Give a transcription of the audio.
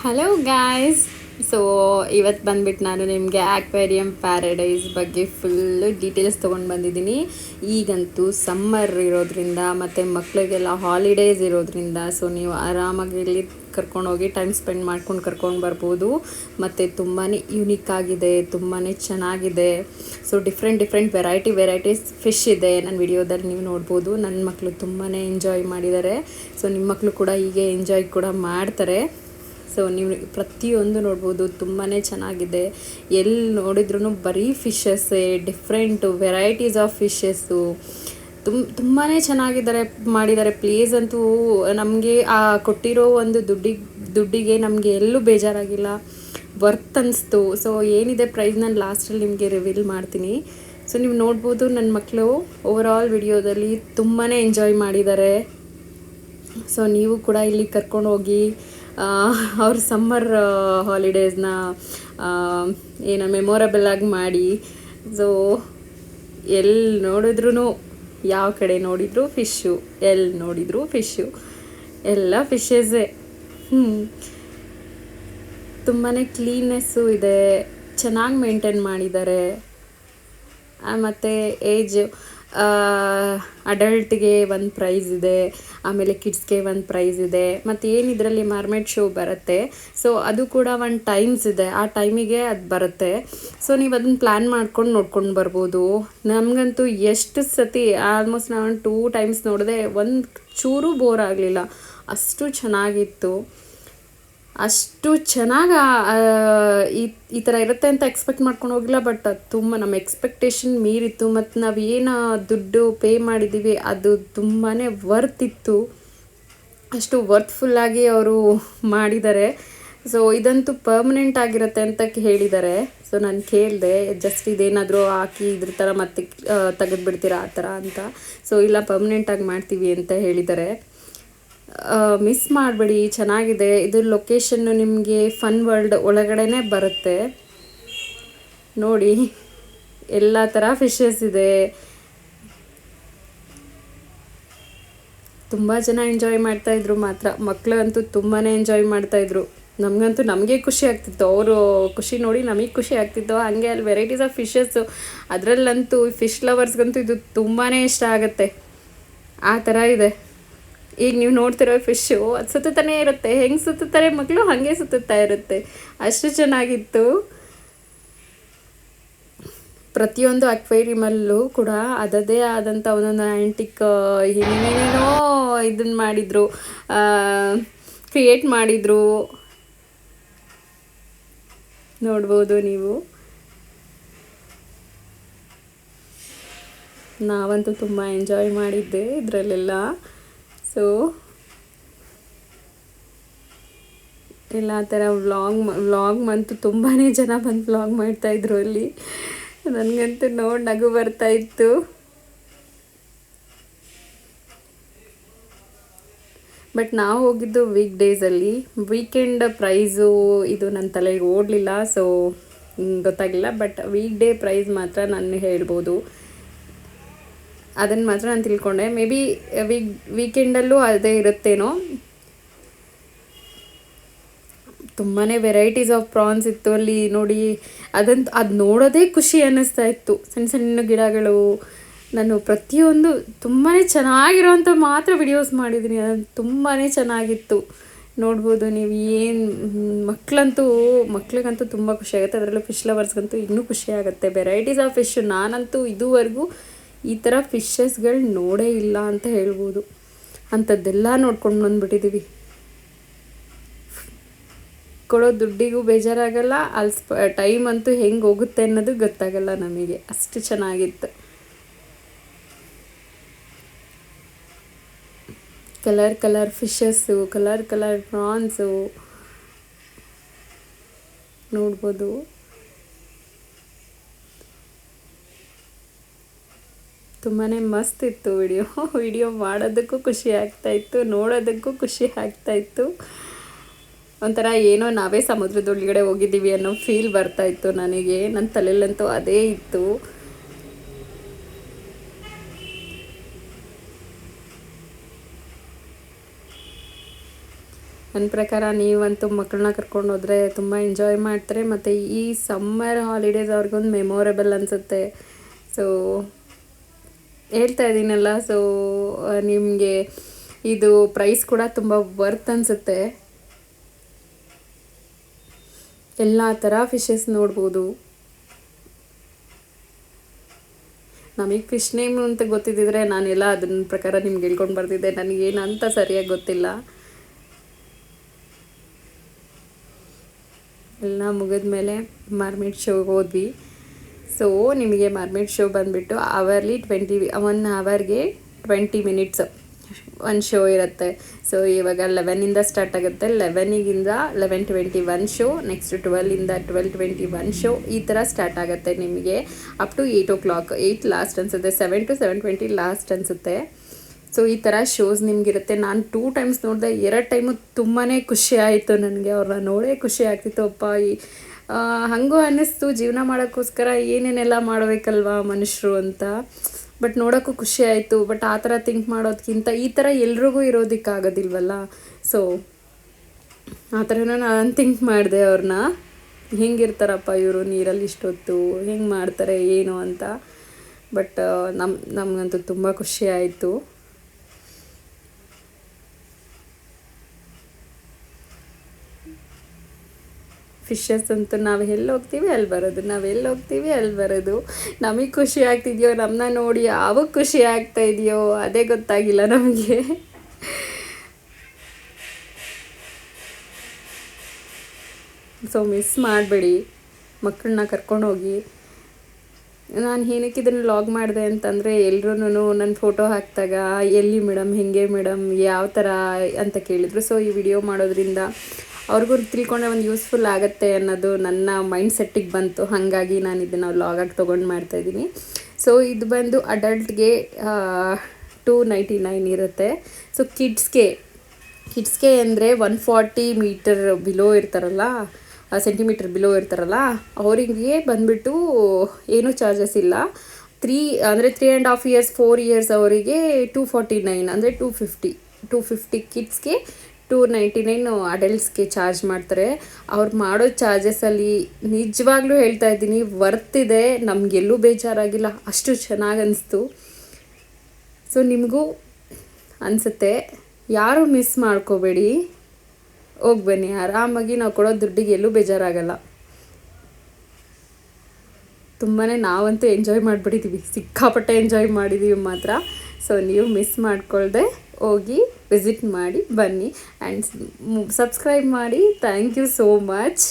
Hello guys so ಇವತ್ತು ಬಂದ್ಬಿಟ್ಟು ನಾನು ನಿಮಗೆ ಆಕ್ವೇರಿಯಂ ಪ್ಯಾರಡೈಸ್ ಬಗ್ಗೆ ಫುಲ್ಲು ಡೀಟೇಲ್ಸ್ ತೊಗೊಂಡು ಬಂದಿದ್ದೀನಿ. ಈಗಂತೂ ಸಮ್ಮರ್ ಇರೋದ್ರಿಂದ ಮತ್ತು ಮಕ್ಕಳಿಗೆಲ್ಲ ಹಾಲಿಡೇಸ್ ಇರೋದ್ರಿಂದ ಸೊ ನೀವು ಆರಾಮಾಗಿ ಇಲ್ಲಿ ಕರ್ಕೊಂಡೋಗಿ ಟೈಮ್ ಸ್ಪೆಂಡ್ ಮಾಡ್ಕೊಂಡು ಕರ್ಕೊಂಡು ಬರ್ಬೋದು. ಮತ್ತು ತುಂಬಾ ಯುನೀಕ್ ಆಗಿದೆ ತುಂಬಾ ಚೆನ್ನಾಗಿದೆ. So different different variety varieties fish ಇದೆ ನನ್ನ ವಿಡಿಯೋದಲ್ಲಿ ನೀವು ನೋಡ್ಬೋದು. ನನ್ನ ಮಕ್ಕಳು ತುಂಬಾ ಎಂಜಾಯ್ ಮಾಡಿದ್ದಾರೆ. ಸೊ ನಿಮ್ಮ ಮಕ್ಕಳು ಕೂಡ ಹೀಗೆ ಎಂಜಾಯ್ ಕೂಡ ಮಾಡ್ತಾರೆ. ಸೊ ನೀವು ಪ್ರತಿಯೊಂದು ನೋಡ್ಬೋದು ತುಂಬಾ ಚೆನ್ನಾಗಿದೆ. ಎಲ್ಲಿ ನೋಡಿದ್ರೂ ಬರೀ ಫಿಶಸ್ಸೇ, ಡಿಫ್ರೆಂಟು ವೆರೈಟೀಸ್ ಆಫ್ ಫಿಶಸ್ಸು. ತುಂಬ ತುಂಬಾ ಚೆನ್ನಾಗಿದ್ದಾರೆ, ಮಾಡಿದ್ದಾರೆ. ಪ್ಲೇಸ್ ಅಂತೂ ನಮಗೆ ಆ ಕೊಟ್ಟಿರೋ ಒಂದು ದುಡ್ಡಿಗೆ ದುಡ್ಡಿಗೆ ನಮಗೆ ಎಲ್ಲೂ ಬೇಜಾರಾಗಿಲ್ಲ. ವರ್ತ್ ಅನಿಸ್ತು. ಸೊ ಏನಿದೆ ಪ್ರೈಸ್ ನಾನು ಲಾಸ್ಟಲ್ಲಿ ನಿಮಗೆ ರಿವೀಲ್ ಮಾಡ್ತೀನಿ. ಸೊ ನೀವು ನೋಡ್ಬೋದು ನನ್ನ ಮಕ್ಕಳು ಓವರ್ ವಿಡಿಯೋದಲ್ಲಿ ತುಂಬಾ ಎಂಜಾಯ್ ಮಾಡಿದ್ದಾರೆ. ಸೊ ನೀವು ಕೂಡ ಇಲ್ಲಿ ಕರ್ಕೊಂಡು ಹೋಗಿ ಅವ್ರ ಸಮ್ಮರ್ ಹಾಲಿಡೇಸ್ನ ಏನು ಮೆಮೊರಬಲ್ ಆಗಿ ಮಾಡಿ. ಸೊ ಎಲ್ಲಿ ನೋಡಿದ್ರೂ ಯಾವ ಕಡೆ ನೋಡಿದ್ರು ಫಿಶ್ಶು ಎಲ್ಲಿ ನೋಡಿದ್ರು ಫಿಶ್ಶು ಎಲ್ಲ ಫಿಶಸ್ಸೇ ಹ್ಞೂ ತುಂಬಾ ಕ್ಲೀನ್ನೆಸ್ಸು ಇದೆ. ಚೆನ್ನಾಗಿ ಮೇಂಟೈನ್ ಮಾಡಿದ್ದಾರೆ. ಮತ್ತು ಏಜ್ ಅಡಲ್ಟ್ಗೆ ಒಂದು ಪ್ರೈಸ್ ಇದೆ, ಆಮೇಲೆ ಕಿಡ್ಸ್ಗೆ ಒಂದು ಪ್ರೈಸ್ ಇದೆ, ಮತ್ತು ಏನು ಇದರಲ್ಲಿ ಮಾರ್ಮೆಟ್ ಶೋ ಬರುತ್ತೆ. ಸೊ ಅದು ಕೂಡ ಒಂದು ಟೈಮ್ಸ್ ಇದೆ. ಆ ಟೈಮಿಗೆ ಅದು ಬರುತ್ತೆ. ಸೊ ನೀವು ಅದನ್ನು ಪ್ಲ್ಯಾನ್ ಮಾಡ್ಕೊಂಡು ನೋಡ್ಕೊಂಡು ಬರ್ಬೋದು. ನಮಗಂತೂ ಎಷ್ಟು ಸತಿ ಆಲ್ಮೋಸ್ಟ್ ನಾನು ಟೂ ಟೈಮ್ಸ್ ನೋಡಿದೆ ಒಂದು ಚೂರು ಬೋರ್ ಆಗಲಿಲ್ಲ. ಅಷ್ಟು ಚೆನ್ನಾಗಿತ್ತು. ಅಷ್ಟು ಚೆನ್ನಾಗಿ ಈ ಈ ಥರ ಇರುತ್ತೆ ಅಂತ ಎಕ್ಸ್ಪೆಕ್ಟ್ ಮಾಡ್ಕೊಂಡು ಹೋಗಿಲ್ಲ ಬಟ್ ಅದು ತುಂಬ ನಮ್ಮ ಎಕ್ಸ್ಪೆಕ್ಟೇಷನ್ ಮೀರಿತ್ತು. ಮತ್ತು ನಾವು ಏನು ದುಡ್ಡು ಪೇ ಮಾಡಿದ್ದೀವಿ ಅದು ತುಂಬಾ ವರ್ತ್ ಇತ್ತು. ಅಷ್ಟು ವರ್ತ್ಫುಲ್ಲಾಗಿ ಅವರು ಮಾಡಿದ್ದಾರೆ. ಸೊ ಇದಂತೂ ಪರ್ಮನೆಂಟ್ ಆಗಿರುತ್ತೆ ಅಂತ ಹೇಳಿದ್ದಾರೆ. ಸೊ ನಾನು ಕೇಳಿದೆ ಜಸ್ಟ್ ಇದೇನಾದರೂ ಹಾಕಿ ಇದ್ರ ಥರ ಮತ್ತೆ ತೆಗೆದುಬಿಡ್ತೀರಾ ಆ ಥರ ಅಂತ. ಸೊ ಇಲ್ಲ ಪರ್ಮನೆಂಟಾಗಿ ಮಾಡ್ತೀವಿ ಅಂತ ಹೇಳಿದ್ದಾರೆ. ಮಿಸ್ ಮಾಡಬೇಡಿ, ಚೆನ್ನಾಗಿದೆ. ಇದು ಲೊಕೇಶನ್ನು ನಿಮಗೆ ಫನ್ ವರ್ಲ್ಡ್ ಒಳಗಡೆನೇ ಬರುತ್ತೆ. ನೋಡಿ, ಎಲ್ಲ ಥರ ಫಿಶಸ್ ಇದೆ. ತುಂಬ ಜನ ಎಂಜಾಯ್ ಮಾಡ್ತಾಯಿದ್ರು ಮಾತ್ರ. ಮಕ್ಕಳು ಅಂತೂ ತುಂಬಾ ಎಂಜಾಯ್ ಮಾಡ್ತಾಯಿದ್ರು ನಮಗಂತೂ ನಮಗೆ ಖುಷಿ ಆಗ್ತಿತ್ತು. ಅವರು ಖುಷಿ ನೋಡಿ ನಮಗೆ ಖುಷಿ ಆಗ್ತಿತ್ತು. ಹಾಗೆ ಅಲ್ಲಿ ವೆರೈಟೀಸ್ ಆಫ್ ಫಿಶಸ್ಸು ಅದರಲ್ಲಂತೂ ಫಿಶ್ ಲವರ್ಸ್ಗಂತೂ ಇದು ತುಂಬಾ ಇಷ್ಟ ಆಗುತ್ತೆ. ಆ ಥರ ಇದೆ. ಈಗ ನೀವು ನೋಡ್ತಿರೋ ಫಿಶ್ಶು ಅದು ಸುತ್ತಾನೆ ಇರುತ್ತೆ. ಹೆಂಗೆ ಸುತ್ತುತ್ತಾರೆ ಮಕ್ಕಳು ಹಾಗೆ ಸುತ್ತುತ್ತಾ ಇರುತ್ತೆ. ಅಷ್ಟು ಚೆನ್ನಾಗಿತ್ತು. ಪ್ರತಿಯೊಂದು ಅಕ್ವೇರಿಯಮಲ್ಲೂ ಕೂಡ ಅದದೇ ಆದಂಥ ಒಂದೊಂದು ಆ್ಯಂಟಿಕ್ ಏನೇನೇನೋ ಇದನ್ನ ಮಾಡಿದರು ಕ್ರಿಯೇಟ್ ಮಾಡಿದರು. ನೋಡ್ಬೋದು ನೀವು. ನಾವಂತೂ ತುಂಬ ಎಂಜಾಯ್ ಮಾಡಿದ್ದೆ ಇದರಲ್ಲೆಲ್ಲ. ಸೊ ಎಲ್ಲ ಥರ ವ್ಲಾಗ್ ವ್ಲಾಗ್ ಮಂತು ತುಂಬಾ ಜನ ಬಂದು ವ್ಲಾಗ್ ಮಾಡ್ತಾಯಿದ್ರು ಅಲ್ಲಿ. ನನಗಂತೂ ನೋಡಿ ನಗು ಬರ್ತಾ ಇತ್ತು. ಬಟ್ ನಾವು ಹೋಗಿದ್ದು ವೀಕ್ ಡೇಸಲ್ಲಿ ವೀಕೆಂಡ್ ಪ್ರೈಸು ಇದು ನನ್ನ ತಲೆಗೆ ಓಡಲಿಲ್ಲ ಸೊ ಗೊತ್ತಾಗಿಲ್ಲ ಬಟ್ ವೀಕ್ ಡೇ ಪ್ರೈಸ್ ಮಾತ್ರ ನಾನು ಹೇಳ್ಬೋದು. ಅದನ್ನು ಮಾತ್ರ ನಾನು ತಿಳ್ಕೊಂಡೆ. ಮೇ ಬಿ ವೀಕ್ ವೀಕೆಂಡಲ್ಲೂ ಅದೇ ಇರುತ್ತೇನೋ. ತುಂಬಾ ವೆರೈಟೀಸ್ ಆಫ್ ಪ್ರಾನ್ಸ್ ಇತ್ತು ಅಲ್ಲಿ ನೋಡಿ. ಅದಂತ ಅದು ನೋಡೋದೇ ಖುಷಿ ಅನ್ನಿಸ್ತಾ ಇತ್ತು. ಸಣ್ಣ ಸಣ್ಣ ಗಿಡಗಳು. ನಾನು ಪ್ರತಿಯೊಂದು ತುಂಬಾ ಚೆನ್ನಾಗಿರೋವಂಥ ಮಾತ್ರ ವಿಡಿಯೋಸ್ ಮಾಡಿದ್ದೀನಿ ಅದು ತುಂಬಾ ಚೆನ್ನಾಗಿತ್ತು. ನೋಡ್ಬೋದು ನೀವು ಏನು ಮಕ್ಕಳಂತೂ ಮಕ್ಳಿಗಂತೂ ತುಂಬ ಖುಷಿ ಆಗುತ್ತೆ. ಅದರಲ್ಲೂ ಫಿಶ್ ಲವರ್ಸ್ಗಂತೂ ಇನ್ನೂ ಖುಷಿ ಆಗುತ್ತೆ. ವೆರೈಟೀಸ್ ಆಫ್ ಫಿಶ್ ನಾನಂತೂ ಇದುವರೆಗೂ ಈ ಥರ ಫಿಶಸ್ಗಳು ನೋಡೇ ಇಲ್ಲ ಅಂತ ಹೇಳ್ಬೋದು. ಅಂಥದ್ದೆಲ್ಲ ನೋಡ್ಕೊಂಡು ಬಂದುಬಿಟ್ಟಿದ್ದೀವಿ ಕೊಡೋ ದುಡ್ಡಿಗೂ ಬೇಜಾರಾಗಲ್ಲ ಅಲ್ಲಿ ಸ್ಪ ಟೈಮ್ ಅಂತೂ ಹೆಂಗೆ ಹೋಗುತ್ತೆ ಅನ್ನೋದು ಗೊತ್ತಾಗಲ್ಲ ನಮಗೆ. ಅಷ್ಟು ಚೆನ್ನಾಗಿತ್ತು. Colour colour fishes colour colour prawns ನೋಡ್ಬೋದು. ತುಂಬಾ ಮಸ್ತ್ ಇತ್ತು ವಿಡಿಯೋ. ವಿಡಿಯೋ ಮಾಡೋದಕ್ಕೂ ಖುಷಿ ಆಗ್ತಾಯಿತ್ತು ನೋಡೋದಕ್ಕೂ ಖುಷಿ ಆಗ್ತಾಯಿತ್ತು ಒಂಥರ ಏನೋ ನಾವೇ ಸಮುದ್ರದೊಳಗಡೆ ಹೋಗಿದ್ದೀವಿ ಅನ್ನೋ ಫೀಲ್ ಬರ್ತಾಯಿತ್ತು ನನಗೆ. ನನ್ನ ತಲೆಯಲ್ಲಂತೂ ಅದೇ ಇತ್ತು. ನನ್ನ ಪ್ರಕಾರ ನೀವಂತೂ ಮಕ್ಕಳನ್ನ ಕರ್ಕೊಂಡು ಹೋದರೆ ತುಂಬ ಎಂಜಾಯ್ ಮಾಡ್ತಾರೆ. ಮತ್ತು ಈ ಸಮ್ಮರ್ ಹಾಲಿಡೇಸ್ ಅವ್ರಿಗೊಂದು ಮೆಮೊರೇಬಲ್ ಅನಿಸುತ್ತೆ. ಸೊ ಹೇಳ್ತಾ ಇದ್ದೀನಲ್ಲ ಸೊ ನಿಮಗೆ ಇದು ಪ್ರೈಸ್ ಕೂಡ ತುಂಬ ವರ್ತ್ ಅನಿಸುತ್ತೆ. ಎಲ್ಲ ಥರ ಫಿಶಸ್ ನೋಡ್ಬೋದು. ನಮಗೆ ಫಿಶ್ ನೇಮ್ ಅಂತ ಗೊತ್ತಿದ್ದಿದ್ರೆ ನಾನೆಲ್ಲ ಅದನ್ನ ಪ್ರಕಾರ ನಿಮ್ಗೆ ಹೇಳ್ಕೊಂಡು ಬರ್ತಿದ್ದೆ. ನನಗೇನಂತ ಸರಿಯಾಗಿ ಗೊತ್ತಿಲ್ಲ. ಎಲ್ಲ ಮುಗಿದ್ಮೇಲೆ ಮಾರ್ಮಿಟ್ ಶೋಗೆ ಹೋದ್ವಿ. ಸೊ ನಿಮಗೆ ಮರ್ಮೇಡ್ ಶೋ ಬಂದುಬಿಟ್ಟು ಅವರ್ಲಿ ಟ್ವೆಂಟಿ ಒನ್ ಅವರ್ಗೆ ಟ್ವೆಂಟಿ ಮಿನಿಟ್ಸ್ ಒಂದು ಶೋ ಇರುತ್ತೆ. ಸೊ ಇವಾಗ ಲೆವೆನಿಂದ ಸ್ಟಾರ್ಟ್ ಆಗುತ್ತೆ. ಲೆವೆನಿಗಿಂದ eleven twenty one show next ಟ್ವೆಲ್ಲಿಂದ twelve twenty one show ಈ ಥರ ಸ್ಟಾರ್ಟ್ ಆಗುತ್ತೆ ನಿಮಗೆ. Up to eight o'clock eight last ಅನಿಸುತ್ತೆ. Seven to seven twenty last ಅನಿಸುತ್ತೆ. ಸೊ ಈ ಥರ ಶೋಸ್ ನಿಮಗಿರುತ್ತೆ. ನಾನು ಟೂ ಟೈಮ್ಸ್ ನೋಡಿದೆ, ಎರಡು ಟೈಮು ತುಂಬಾ ಖುಷಿ ಆಯಿತು ನನಗೆ. ಅವ್ರನ್ನ ನೋಡೇ ಖುಷಿ ಆಗ್ತಿತ್ತು. ಅಪ್ಪ, ಈ ಹಂಗೂ ಅನ್ನಿಸ್ತು. ಜೀವನ ಮಾಡೋಕ್ಕೋಸ್ಕರ ಏನೇನೆಲ್ಲ ಮಾಡಬೇಕಲ್ವಾ ಮನುಷ್ಯರು ಅಂತ. ಬಟ್ ನೋಡೋಕ್ಕೂ ಖುಷಿ ಆಯಿತು. ಬಟ್ ಆ ಥರ ಥಿಂಕ್ ಮಾಡೋದಕ್ಕಿಂತ ಈ ಥರ ಎಲ್ರಿಗೂ ಇರೋದಕ್ಕಾಗೋದಿಲ್ವಲ್ಲ? ಸೊ ಆ ಥರನೂ ನಾನು ಥಿಂಕ್ ಮಾಡಿದೆ ಅವ್ರನ್ನ ಹೆಂಗಿರ್ತಾರಪ್ಪ ಇವರು? ನೀರಲ್ಲಿ ಇಷ್ಟೊತ್ತು ಹೆಂಗೆ ಮಾಡ್ತಾರೆ? ಏನು ಅಂತ? ಬಟ್ ನಮ್ಮ ನಮಗಂತೂ ತುಂಬ ಖುಷಿ ಆಯಿತು. ಫಿಶಸ್ ಅಂತೂ ನಾವು ಎಲ್ಲಿ ಹೋಗ್ತೀವಿ, ಅಲ್ಲಿ ಬರೋದು. ನಾವು ಎಲ್ಲಿ ಹೋಗ್ತೀವಿ, ಅಲ್ಲಿ ಬರೋದು. ನಮಗೆ ಖುಷಿ ಆಗ್ತಿದೆಯೋ ನಮ್ಮನ್ನ ನೋಡಿ ಯಾವಾಗ ಖುಷಿ ಆಗ್ತಾ ಇದೆಯೋ, ಅದೇ ಗೊತ್ತಾಗಿಲ್ಲ ನಮಗೆ. ಸೊ ಮಿಸ್ ಮಾಡಬೇಡಿ. ಮಕ್ಕಳನ್ನ ಕರ್ಕೊಂಡು ಹೋಗಿ ನಾನು ಏನಕ್ಕೆ ಇದನ್ನು ಲಾಗ್ ಮಾಡಿದೆ ಅಂತಂದರೆ ಎಲ್ರೂ ನನ್ನ ಫೋಟೋ ಹಾಕಿದಾಗ ಎಲ್ಲಿ ಮೇಡಮ್ ಹೇಗೆ ಮೇಡಮ್ ಯಾವ ಥರ ಅಂತ ಕೇಳಿದರು. ಸೊ ಈ ವಿಡಿಯೋ ಮಾಡೋದ್ರಿಂದ ಅವ್ರಿಗೂ ತಿಳ್ಕೊಂಡ್ರೆ ಒಂದು ಯೂಸ್ಫುಲ್ ಆಗುತ್ತೆ ಅನ್ನೋದು ನನ್ನ ಮೈಂಡ್ ಸೆಟ್ಟಿಗೆ ಬಂತು. ಹಾಗಾಗಿ ನಾನು ಇದನ್ನು ಲಾಗಾಗಿ ತೊಗೊಂಡು ಮಾಡ್ತಾಯಿದ್ದೀನಿ ಸೊ ಇದು ಬಂದು ಅಡಲ್ಟ್ಗೆ ಟೂ ನೈಂಟಿ ನೈನ್ ಇರುತ್ತೆ. ಸೊ ಕಿಡ್ಸ್ಗೆ ಕಿಡ್ಸ್ಗೆ ಅಂದರೆ ಒನ್ ಫಾರ್ಟಿ ಮೀಟರ್ ಬಿಲೋ ಇರ್ತಾರಲ್ಲ ಸೆಂಟಿಮೀಟರ್ ಬಿಲೋ ಇರ್ತಾರಲ್ಲ, ಅವರಿಗೆ ಬಂದುಬಿಟ್ಟು ಏನೂ ಚಾರ್ಜಸ್ ಇಲ್ಲ. ತ್ರೀ ಅಂದರೆ three and half years four years ಅವರಿಗೆ ಟೂ ಫಾರ್ಟಿ ನೈನ್ ಅಂದರೆ ಟೂ ಫಿಫ್ಟಿ ಟೂ ಫಿಫ್ಟಿ ಕಿಡ್ಸ್ಗೆ ಟೂ ನೈಂಟಿ ನೈನು ಅಡಲ್ಟ್ಸ್ಗೆ ಚಾರ್ಜ್ ಮಾಡ್ತಾರೆ. ಅವ್ರು ಮಾಡೋ ಚಾರ್ಜಸಲ್ಲಿ ನಿಜವಾಗ್ಲೂ ಹೇಳ್ತಾ ಇದ್ದೀನಿ, ವರ್ತ್ ಇದೆ, ನಮಗೆಲ್ಲೂ ಬೇಜಾರಾಗಿಲ್ಲ, ಅಷ್ಟು ಚೆನ್ನಾಗಿ ಅನಿಸ್ತು. ಸೊ ನಿಮಗೂ ಅನಿಸುತ್ತೆ, ಯಾರು ಮಿಸ್ ಮಾಡ್ಕೋಬೇಡಿ. ಹೋಗಿ ಬನ್ನಿ, ಆರಾಮಾಗಿ ನಾವು ಕೊಡೋ ದುಡ್ಡಿಗೆ ಎಲ್ಲೂ ಬೇಜಾರಾಗಲ್ಲ. ತುಂಬಾ ನಾವಂತೂ ಎಂಜಾಯ್ ಮಾಡಿಬಿಟ್ಟಿದ್ದೀವಿ ಸಿಕ್ಕಾಪಟ್ಟೆ ಎಂಜಾಯ್ ಮಾಡಿದ್ದೀವಿ ಮಾತ್ರ. ಸೊ ನೀವು ಮಿಸ್ ಮಾಡ್ಕೊಳ್ದೆ. ಹೋಗಿ ವಿಸಿಟ್ ಮಾಡಿ ಬನ್ನಿ ಆ್ಯಂಡ್ ಸಬ್ಸ್ಕ್ರೈಬ್ ಮಾಡಿ. Thank you so much